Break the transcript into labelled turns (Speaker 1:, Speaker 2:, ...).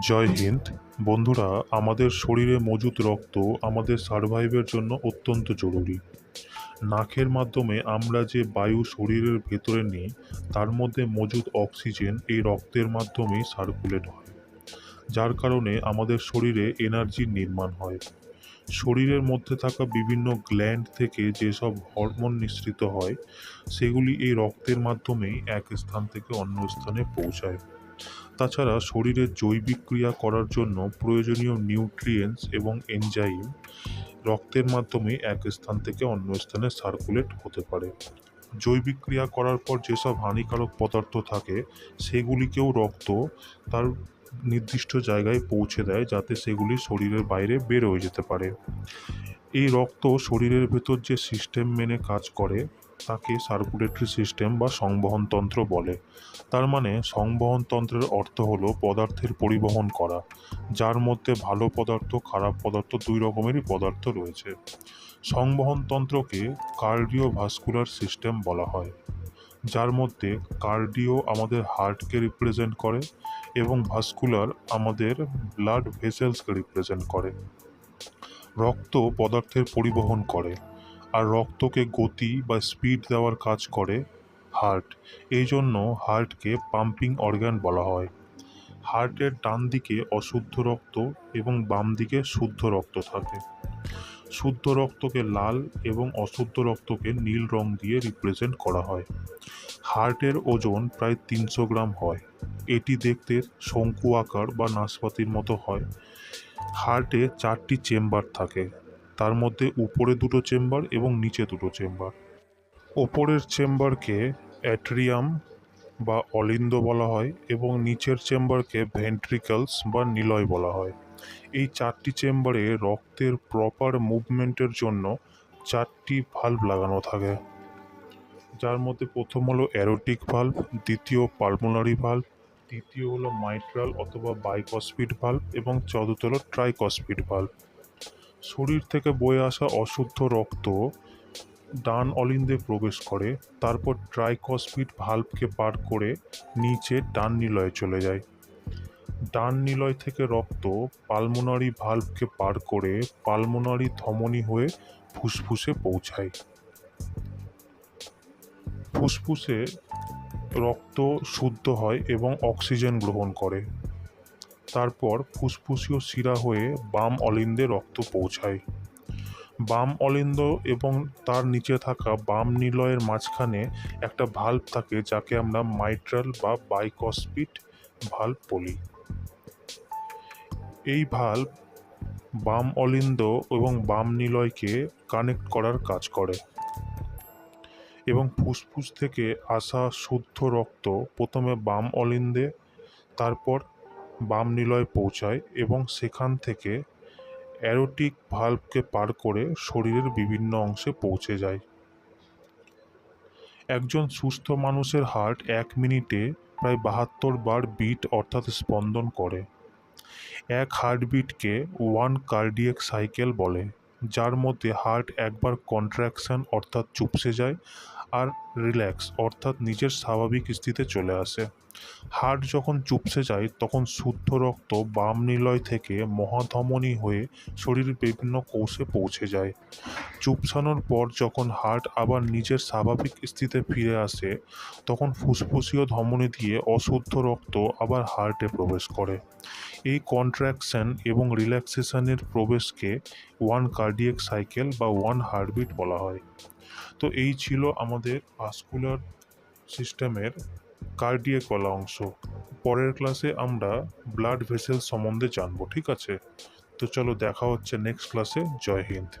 Speaker 1: জয় হিন্দ। বন্ধুরা, আমাদের শরীরে মজুদ রক্ত আমাদের সার্ভাইভের জন্য অত্যন্ত জরুরি। নাকের মাধ্যমে আমরা যে বায়ু শরীরের ভেতরে নিই, তার মধ্যে মজুদ অক্সিজেন এই রক্তের মাধ্যমেই সার্কুলেট হয়। যার কারণে আমাদের শরীরে এনার্জির নির্মাণ হয়। শরীরের মধ্যে থাকা বিভিন্ন গ্ল্যান্ড থেকে যেসব হরমোন নিঃসৃত হয়, সেগুলি এই রক্তের মাধ্যমেই এক স্থান থেকে অন্য স্থানে পৌঁছায়। তাছাড়া শরীরে জৈবিক ক্রিয়া করার জন্য প্রয়োজনীয় নিউট্রিয়েন্টস এবং এনজাইম রক্তের মাধ্যমে এক স্থান থেকে অন্য স্থানে সার্কুলেট হতে পারে। জৈবিক ক্রিয়া করার পর যেসব হানিকারক পদার্থ থাকে, সেগুলিকেও রক্ত তার নির্দিষ্ট জায়গায় পৌঁছে দেয় যাতে সেগুলি শরীরের বাইরে বের হয়ে যেতে পারে। এই রক্ত শরীরের ভেতর যে সিস্টেম মেনে কাজ করে তাকে সার্কুলেটরি সিস্টেম বা সংবহনতন্ত্র বলে। তার মানে সংবহনতন্ত্রের অর্থ হলো পদার্থের পরিবহন করা, যার মধ্যে ভালো পদার্থ, খারাপ পদার্থ দুই রকমেরই পদার্থ রয়েছে। সংবহনতন্ত্রকে কার্ডিও ভাস্কুলার সিস্টেম বলা হয়, যার মধ্যে কার্ডিও আমাদের হার্টকে রিপ্রেজেন্ট করে এবং ভাস্কুলার আমাদের ব্লাড ভেসেলসকে রিপ্রেজেন্ট করে। রক্ত পদার্থের পরিবহন করে। আর রক্তকে গতি বা স্পিড দেওয়ার কাজ করে হার্ট এই জন্য হার্টকে পাম্পিং অর্গ্যান বলা হয়। হার্টের ডান দিকে অশুদ্ধ রক্ত এবং বাম দিকে শুদ্ধ রক্ত থাকে। শুদ্ধ রক্তকে লাল এবং অশুদ্ধ রক্তকে নীল রং দিয়ে রিপ্রেজেন্ট করা হয়। হার্টের ওজন প্রায় তিনশো গ্রাম হয়। এটি দেখতে শঙ্কু আকার বা নাশপাতির মতো হয়। হার্টে চারটি চেম্বার থাকে। তার মধ্যে উপরে দুটো চেম্বার এবং নিচে দুটো চেম্বার। ওপরের চেম্বারকে অ্যাট্রিয়াম বা অলিন্দ বলা হয় এবং নিচের চেম্বারকে ভেন্ট্রিকলস বা নিলয় বলা হয়। এই চারটি চেম্বারে রক্তের প্রপার মুভমেন্টের জন্য চারটি ভাল্ব লাগানো থাকে। যার মধ্যে প্রথম হলো অ্যারোটিক ভাল্ব দ্বিতীয় পালমোনারি ভাল্ব তৃতীয় হলো মাইট্রাল অথবা বাইকসপিড ভাল্ব এবং চতুর্থ হলো ট্রাইকসপিড ভাল্ব শরীর থেকে বয়ে আসা অশুদ্ধ রক্ত ডান অলিন্দে প্রবেশ করে, তারপর ট্রাইকসপিড ভাল্বকে পার করে নিচে ডান নিলয়ে চলে যায়। ডান নিলয় থেকে রক্ত পালমোনারি ভাল্বকে পার করে পালমোনারি ধমনী হয়ে ফুসফুসে পৌঁছায়। ফুসফুসে রক্ত শুদ্ধ হয় এবং অক্সিজেন গ্রহণ করে। তারপর ফুসফুসীয় শিরা হয়ে বাম অলিন্দে রক্ত পৌঁছায়। বাম অলিন্দ এবং তার নিচে থাকা বাম নিলয়ের মাঝখানে একটা ভাল্ব থাকে যাকে আমরা মাইট্রাল বা বাইকসপিট ভাল্ব বলি। এই ভাল্ব বাম অলিন্দ এবং বাম নিলয়কে কানেক্ট করার কাজ করে। এবং ফুসফুস থেকে আসা শুদ্ধ রক্ত প্রথমে বাম অলিন্দে, তারপর বাম নিলয় পৌঁছায় এবং সেখান থেকে অ্যারোটিক ভাল্বকে পার করে শরীরের বিভিন্ন অংশে পৌঁছে যায়। একজন সুস্থ মানুষের হার্ট এক মিনিটে প্রায় বাহাত্তর বার বিট অর্থাৎ স্পন্দন করে। এক হার্টবিটকে ওয়ান কার্ডিয়াক সাইকেল বলে। যার মধ্যে হার্ট একবার কন্ট্রাকশন অর্থাৎ চুপসে যায় আর রিল্যাক্স অর্থাৎ নিজের স্বাভাবিক স্থিতিতে চলে আসে। হার্ট যখন চুপসে যায়, তখন শুদ্ধ রক্ত বাম নিলয় থেকে মহাধমনী হয়ে শরীরের বিভিন্ন কোষে পৌঁছে যায়। চুপসানোর পর যখন হার্ট আবার নিজের স্বাভাবিক স্থিতিতে ফিরে আসে, তখন ফুসফুসীয় ধমনী দিয়ে অশুদ্ধ রক্ত আবার হার্টে প্রবেশ করে। এই কন্ট্রাকশন এবং রিল্যাক্সেশনের প্রবেশকে ওয়ান কার্ডিয়াক সাইকেল বা ওয়ান হার্টবিট বলা হয়। তো এই ছিল আমাদের ভাস্কুলার সিস্টেমের কার্ডিয়েক বলা অংশ। পরের ক্লাসে আমরা ব্লাড ভেসেল সম্বন্ধে জানব, ঠিক আছে? তো চলো দেখা হচ্ছে নেক্সট ক্লাসে জয় হিন্দ।